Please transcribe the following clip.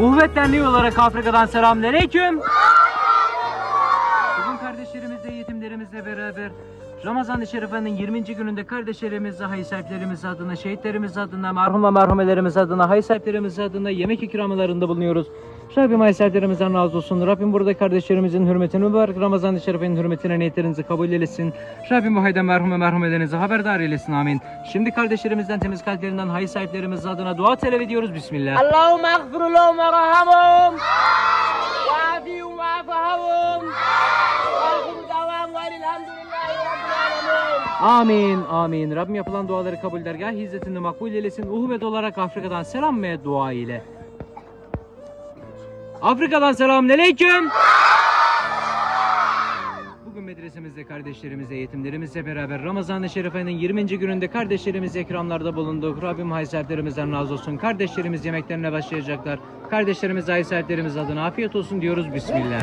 Uhvet Derneği olarak Afrika'dan selamünaleyküm. Bugün kardeşlerimizle, yetimlerimizle beraber Ramazan-ı Şerife'nin 20. gününde kardeşlerimize, hay sahiplerimiz adına, şehitlerimiz adına, merhum ve merhumelerimiz adına, hay sahiplerimiz adına yemek ikramalarında bulunuyoruz. Rabbim hay sahiplerimizden razı olsun. Rabbim burada kardeşlerimizin hürmetini mübarek Ramazan-ı Şerife'nin hürmetine niyetlerinizi kabul eylesin. Rabbim bu hayda merhum ve merhumelerinizi haberdar eylesin. Amin. Şimdi kardeşlerimizden, temiz kalplerinden, hay sahiplerimiz adına dua talep ediyoruz. Bismillah. Allahümme agfirullahu ve rahamuhum. Amin, amin. Rabbim yapılan duaları kabul dergah hizmetinde makbul eylesin. Uhvet olarak Afrika'dan selam ve dua ile. Afrika'dan selam aleyküm. Bugün medresemizde kardeşlerimizle, yetimlerimizle beraber Ramazan-ı Şerife'nin 20. gününde kardeşlerimize ikramlarda bulunduk. Rabbim sahiplerimizden razı olsun. Kardeşlerimiz yemeklerine başlayacaklar. Kardeşlerimiz sahiplerimiz adına afiyet olsun diyoruz. Bismillah.